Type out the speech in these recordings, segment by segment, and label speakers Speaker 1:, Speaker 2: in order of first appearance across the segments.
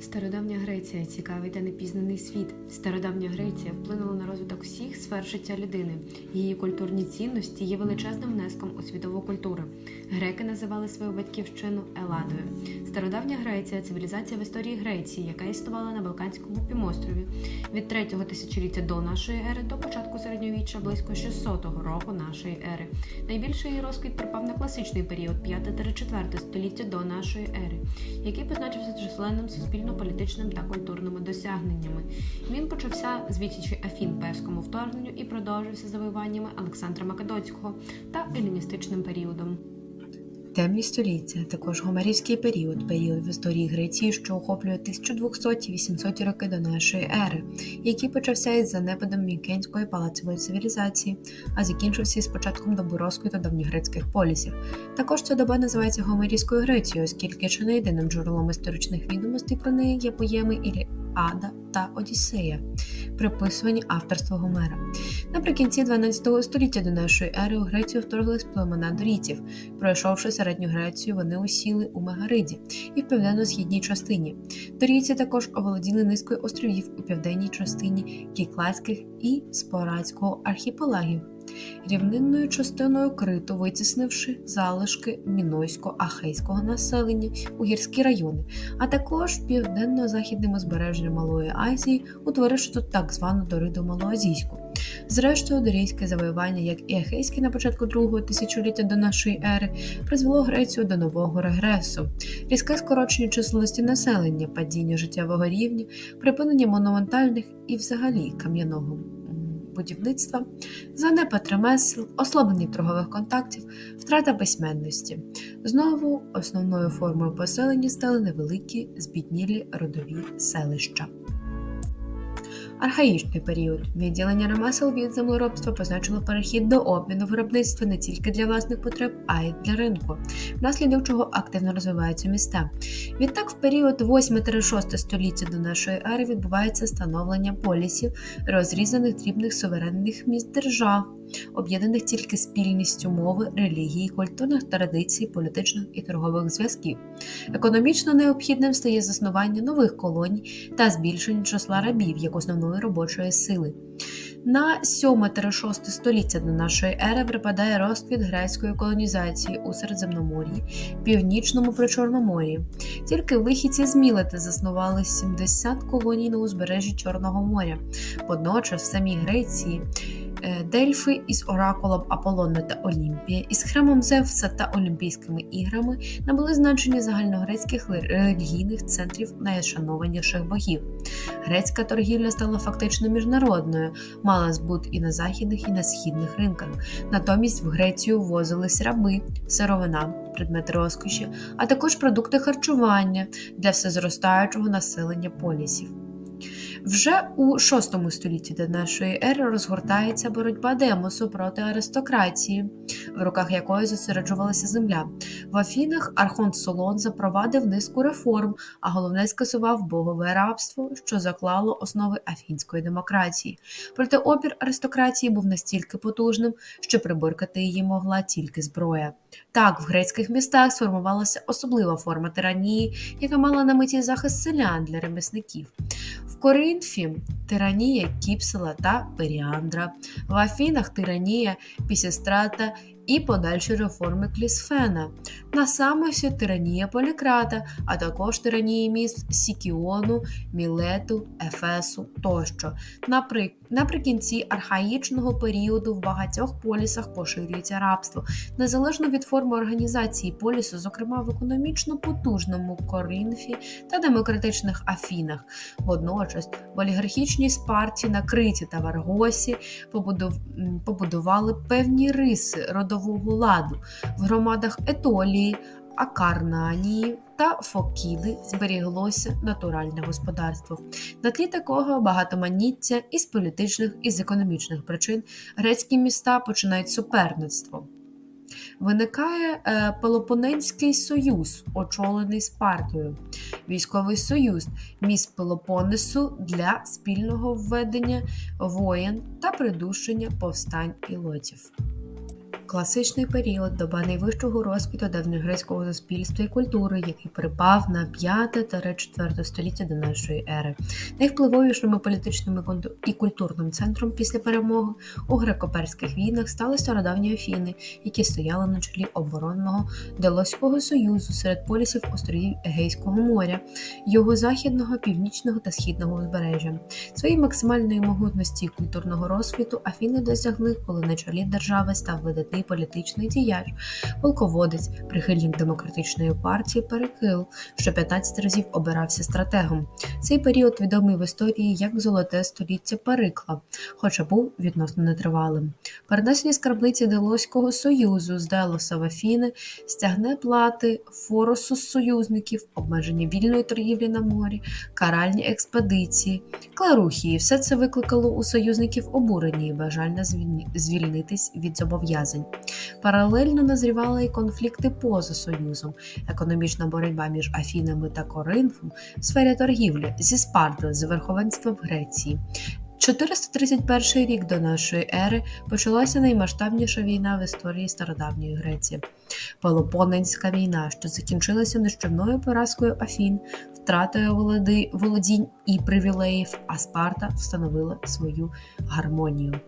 Speaker 1: Стародавня Греція цікавий та непізнаний світ. Стародавня Греція вплинула на розвиток всіх сфер життя людини. Її культурні цінності є величезним внеском у світову культуру. Греки називали свою батьківщину Еладою. Стародавня Греція цивілізація в історії Греції, яка існувала на Балканському півострові від 3 тисячоліття до нашої ери до початку середньовіччя близько 600 року нашої ери. Найбільший її розквіт припав на класичний період 5-4 століття до нашої ери, який позначився численним суспільно-політичним та культурними досягненнями. Він почався з відсічі Афін перському вторгненню і продовжився завоюваннями Олександра Македонського та еліністичним періодом.
Speaker 2: Темні століття, також гомерівський період, період в історії Греції, що охоплює 1200-800 роки до нашої ери, який почався із занепадом мікенської палацової цивілізації, а закінчився із початком доби розквіту давньогрецьких полісів. Також ця доба називається Гомерівською Грецією, оскільки чи не єдиним джерелом історичних відомостей про неї є поєми Іліада та Одіссея, приписувані авторство Гомера. Наприкінці 12 століття до нашої ери у Грецію вторглись племена дорійців. Пройшовши середню Грецію, вони усіли у Мегариді і в південно-східній частині. Дорійці також оволоділи низкою островів у південній частині Кіклаських і Спорадського архіпелагів. Рівнинною частиною криту, витіснивши залишки мінойсько-ахейського населення у гірські райони, а також південно-західним узбережжям Малої Азії, утворивши тут так звану Дориду Малоазійську. Зрештою, дорійське завоювання, як і Ахейське на початку другого тисячоліття до нашої ери, призвело Грецію до нового регресу, різке скорочення численності населення, падіння життєвого рівня, припинення монументальних і взагалі кам'яного будівництва, занепад ремесел, ослаблення торгових контактів, втрата письменності. Знову основною формою поселення стали невеликі збіднілі родові селища. Архаїчний період відділення ремесел від землеробства позначило перехід до обміну виробництва не тільки для власних потреб, а й для ринку, внаслідок чого активно розвиваються міста. Відтак, в період 8-6 століття до нашої ери відбувається становлення полісів, розрізаних дрібних суверенних міст держав, об'єднаних тільки спільністю мови, релігії, культурних традицій, політичних і торгових зв'язків. Економічно необхідним стає заснування нових колоній та збільшення числа рабів як основної робочої сили. На 7-6 століття до нашої ери припадає розквіт грецької колонізації у Середземномор'ї, Північному Причорномор'ї. Тільки вихідці з Мілети заснували 70 колоній на узбережжі Чорного моря. Водночас в самій Греції Дельфи із оракулом Аполлона та Олімпія, із храмом Зевса та Олімпійськими іграми набули значення загальногрецьких релігійних центрів найшанованіших богів. Грецька торгівля стала фактично міжнародною, мала збут і на західних, і на східних ринках. Натомість в Грецію ввозились раби, сировина, предмети розкоші, а також продукти харчування для всезростаючого населення полісів. Вже у VI столітті до нашої ери розгортається боротьба Демосу проти аристократії, в руках якої зосереджувалася земля. В Афінах Архон Солон запровадив низку реформ, а головне скасував богове рабство, що заклало основи афінської демократії. Проте опір аристократії був настільки потужним, що приборкати її могла тільки зброя. Так, в грецьких містах сформувалася особлива форма тиранії, яка мала на меті захист селян для ремісників. В Коринфі тиранія Кіпсела та Періандра, в Афінах тиранія Пісістрата і подальші реформи Клісфена, на Самосі тиранія Полікрата, а також тиранії міст Сікіону, Мілету, Ефесу тощо. Наприкінці архаїчного періоду в багатьох полісах поширюється рабство, незалежно від форми організації полісу, зокрема в економічно потужному Коринфі та демократичних Афінах. Водночас в олігархічній Спарті на Криті та Варгосі побудували певні риси родового ладу в громадах Етолії, Акарнанії та Фокіди зберіглося натуральне господарство. На тлі такого багатоманіття із політичних і з економічних причин грецькі міста починають суперництво. Виникає е, Пелопоненський союз, очолений Спартою, військовий союз міст Пелопонесу для спільного введення воєн та придушення повстань ілотів. Класичний період доба найвищого розквіту давньогрецького суспільства і культури, який припав на 5-4 століття до нашої ери. Найвпливовішим політичним і і культурним центром після перемоги у греко-перських війнах стали стародавні Афіни, які стояли на чолі оборонного Делоського союзу серед полісів островів Егейського моря, його західного, північного та східного узбережжя. Своєї максимальної могутності і культурного розквіту Афіни досягли, коли на чолі держави став видатний політичний діяч, полководець, прихильник демократичної партії Перекил, що 15 разів обирався стратегом. Цей період відомий в історії як золоте століття Перикла, хоча був відносно нетривалим. Перенесені скарбниці Делоського союзу з Делоса в Афіни, стягне плати, форосу союзників, обмеження вільної торгівлі на морі, каральні експедиції, кларухії. Все це викликало у союзників обурення і бажання звільнитись від зобов'язань. Паралельно назрівали і конфлікти поза союзом, економічна боротьба між Афінами та Коринфом в сфері торгівлі зі Спартою з верховенством Греції. 431 рік до нашої ери почалася наймасштабніша війна в історії стародавньої Греції Пелопоненська війна, що закінчилася нищівною поразкою Афін, втратою володінь і привілеїв, а Спарта встановила свою гармонію.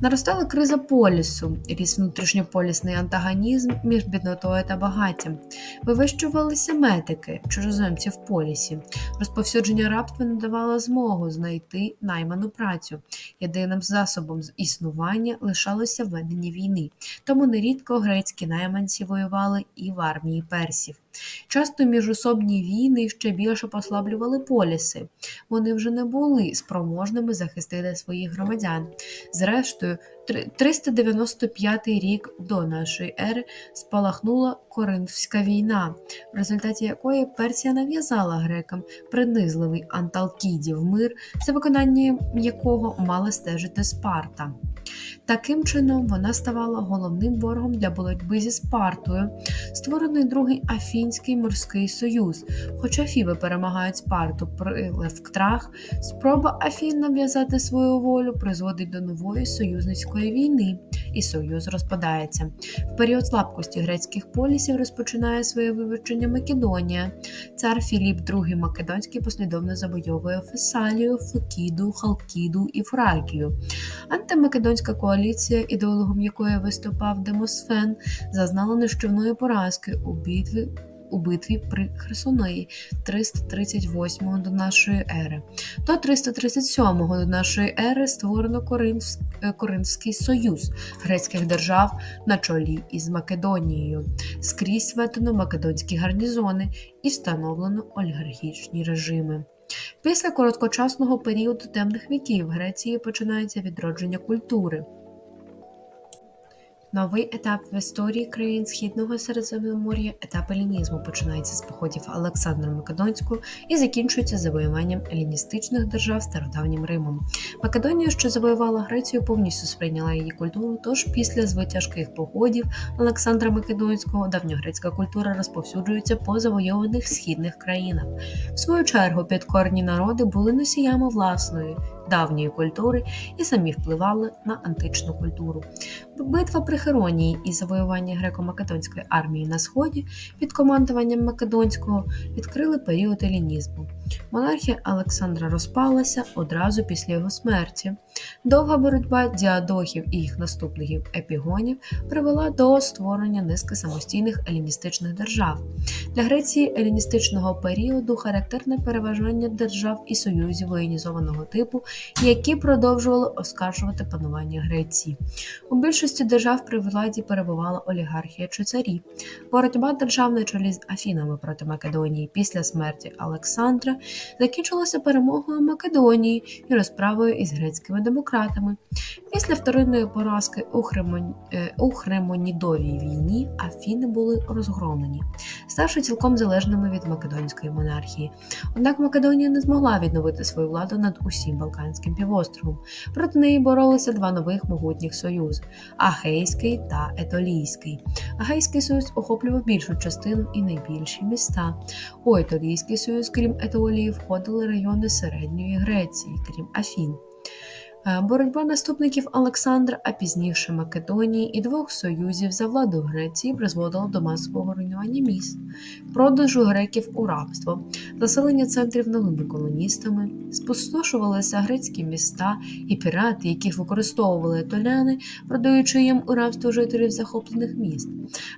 Speaker 2: Наростала криза полісу, ріс внутрішньополісний антагонізм між біднотою та багаттям. Вивищувалися метики, чужоземці в полісі. Розповсюдження рабства не давало змогу знайти найману працю. Єдиним засобом існування лишалося ведення війни, тому нерідко грецькі найманці воювали і в армії персів. Часто міжособні війни ще більше послаблювали поліси. Вони вже не були спроможними захистити своїх громадян. Зрештою, 395 рік до нашої ери спалахнула Коринфська війна, в результаті якої Персія нав'язала грекам принизливий анталкідів мир, за виконанням якого мала стежити Спарта. Таким чином, вона ставала головним ворогом для боротьби зі Спартою, створений другий Афінський морський союз. Хоча Фіви перемагають Спарту при Левктрах, спроба Афін нав'язати свою волю призводить до нової союзницької війни, і союз розпадається. В період слабкості грецьких полісів розпочинає своє вивчення Македонія. Цар Філіп II Македонський послідовно завойовує Фесалію, Фокіду, Халкіду і Фракію. Антимакедонська коаліція, ідеологом якої виступав Демосфен, зазнала нищівної поразки у битві. У битві при Херсонеї 338 до нашої ери. До 337 до нашої ери створено Коринф- е, Коринфський союз грецьких держав на чолі із Македонією. Скрізь введено македонські гарнізони і встановлено олігархічні режими. Після короткочасного періоду темних віків Греції починається відродження культури. Новий етап в історії країн Східного Середземномор'я, етап елінізму, починається з походів Олександра Македонського і закінчується завоюванням еліністичних держав стародавнім Римом. Македонія, що завоювала Грецію, повністю сприйняла її культуру. Тож після звитяжких походів Олександра Македонського давньогрецька культура розповсюджується по завойованих східних країнах. В свою чергу підкорні народи були носіями власної давньої культури і самі впливали на античну культуру. Битва при Херонії і завоювання греко-македонської армії на сході під командуванням Македонського відкрили період елінізму. Монархія Олександра розпалася одразу після його смерті. Довга боротьба діадохів і їх наступників епігонів привела до створення низки самостійних еліністичних держав. Для Греції еліністичного періоду характерне переважання держав і союзів воєнізованого типу, які продовжували оскаржувати панування Греції. У більшості держав при владі перебувала олігархія чи царі. Боротьба держав на чолі з Афінами проти Македонії після смерті Олександра закінчилася перемогою Македонії і розправою із грецькими демократами. Після вторинної поразки у, Хремон... е, Хремонідовій війні Афіни були розгромлені, ставши цілком залежними від македонської монархії. Однак Македонія не змогла відновити свою владу над усім Балканським півостровом. Проти неї боролися два нових могутніх союзи Ахейський та Етолійський. Агейський союз охоплював більшу частину і найбільші міста. У Етолійський союз, крім Етолії, входили райони середньої Греції, крім Афін. Боротьба наступників Олександра, а пізніше Македонії і двох союзів за владу Греції призводила до масового руйнування міст, продажу греків у рабство, заселення центрів новими колоністами, спустошувалися грецькі міста і пірати, яких використовували толяни, продаючи їм у рабство жителів захоплених міст.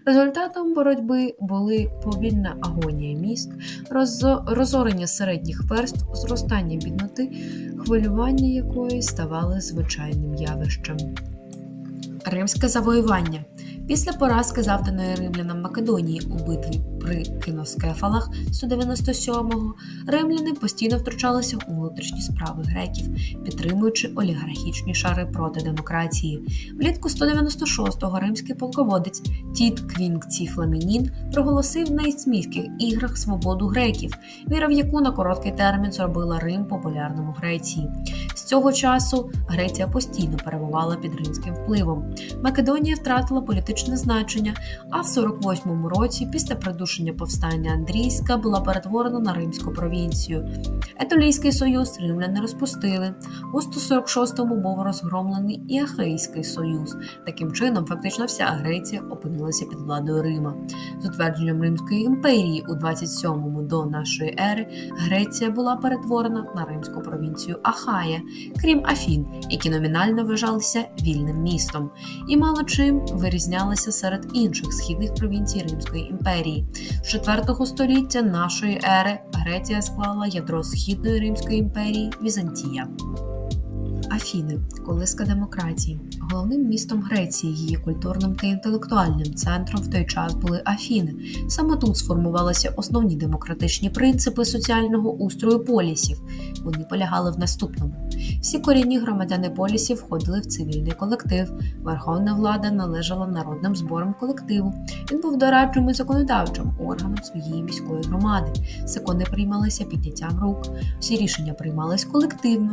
Speaker 2: Результатом боротьби були повільна агонія міст, розо- розорення середніх верств, зростання бідноти, хвилювання якої ставали звичайним явищем. Римське завоювання. Після поразки, завданої римлянам Македонії у битві при Кіноскефалах 197-го, римляни постійно втручалися у внутрішні справи греків, підтримуючи олігархічні шари проти демократії. Влітку 196-го римський полководець Тіт Квінкці Фламінін проголосив на Ісмійських іграх свободу греків, віра в яку на короткий термін зробила Рим популярним у Греції. Цього часу Греція постійно перебувала під римським впливом. Македонія втратила політичне значення, а в 48-му році, після придушення повстання Андрійська, була перетворена на римську провінцію. Етолійський союз римляни розпустили. У 146-му був розгромлений і Ахейський союз. Таким чином, фактично вся Греція опинилася під владою Рима. З утвердженням Римської імперії у 27-му до нашої ери Греція була перетворена на римську провінцію Ахая, крім Афін, які номінально вважалися вільним містом, і мало чим вирізнялися серед інших східних провінцій Римської імперії. З 4 століття нашої ери Греція склала ядро Східної Римської імперії Візантія. Афіни колиска демократії. Головним містом Греції, її культурним та інтелектуальним центром в той час були Афіни. Саме тут сформувалися основні демократичні принципи соціального устрою полісів. Вони полягали в наступному: всі корінні громадяни полісів входили в цивільний колектив. Верховна влада належала народним зборам колективу. Він був дорадчим і законодавчим органом своєї міської громади. Закони приймалися підняттям рук. Всі рішення приймались колективно.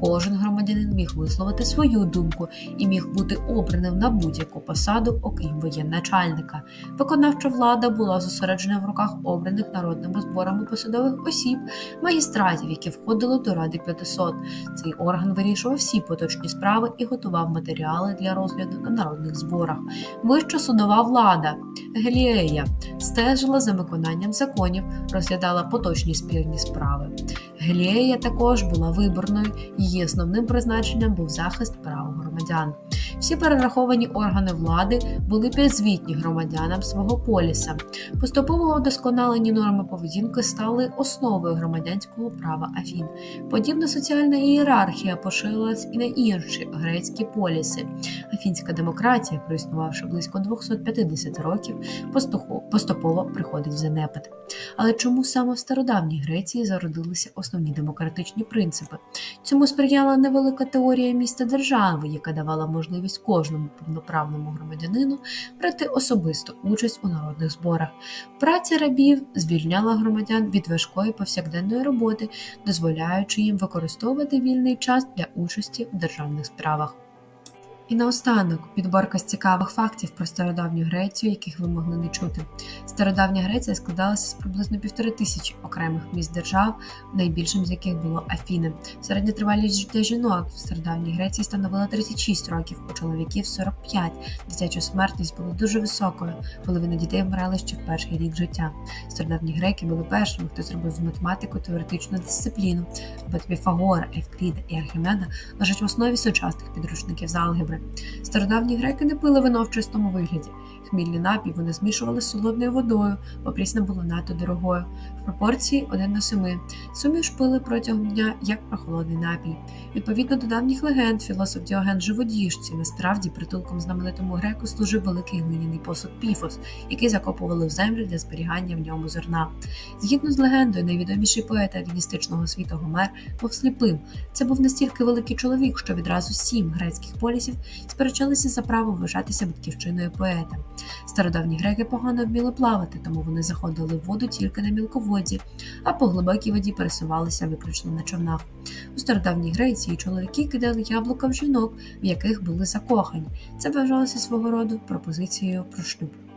Speaker 2: Кожен громадянин міг висловити свою думку і міг бути обраним на будь-яку посаду, окрім воєначальника. Виконавча влада була зосереджена в руках обраних народними зборами посадових осіб, магістратів, які входили до Ради 500. Цей орган вирішував всі поточні справи і готував матеріали для розгляду на народних зборах. Вища судова влада Геліея стежила за виконанням законів, розглядала поточні спірні справи. Геліея також була виборною, її основним призначенням був захист прав громадян. Всі перераховані органи влади були підзвітні громадянам свого поліса. Поступово удосконалені норми поведінки стали основою громадянського права Афін. Подібна соціальна ієрархія поширилась і на інші грецькі поліси. Афінська демократія, проіснувавши близько 250 років, поступово приходить в занепад. Але чому саме в стародавній Греції зародилися основні демократичні принципи? Цьому сприяла невелика теорія міста держави, яка давала можливість кожному повноправному громадянину брати особисту участь у народних зборах. Праця рабів звільняла громадян від важкої повсякденної роботи, дозволяючи їм використовувати вільний час для участі в державних справах. І наостанок підборка з цікавих фактів про стародавню Грецію, яких ви могли не чути. Стародавня Греція складалася з приблизно півтори тисячі окремих міст держав, найбільшим з яких було Афіни. Середня тривалість життя жінок в стародавній Греції становила 36 років, у чоловіків 45. Дитяча смертність була дуже високою. Половина дітей вмирали ще в перший рік життя. Стародавні греки були першими, хто зробив з математику теоретичну дисципліну. Роботи Піфагора, Евкліда і Архімеда лежать в основі сучасних підручників з алгебри. Стародавні греки не пили вино в чистому вигляді. Хмільний напій вони змішували з солодною водою, бо прісна була надто дорогою. В пропорції 1 до 7. Суміш пили протягом дня як прохолодний напій. Відповідно до давніх легенд, філософ Діоген Живодіжці насправді притулком знаменитому греку служив великий глиняний посуд піфос, який закопували в землю для зберігання в ньому зерна. Згідно з легендою, найвідоміший поет еліністичного світу Гомер був сліпим. Це був настільки великий чоловік, що відразу сім грецьких полісів сперечалися за право вважатися батьківщиною поета. Стародавні греки погано вміли плавати, тому вони заходили в воду тільки на мілководді, а по глибокій воді пересувалися виключно на човнах. У стародавній Греції чоловіки кидали яблука в жінок, в яких були закохані. Це вважалося свого роду пропозицією про шлюб.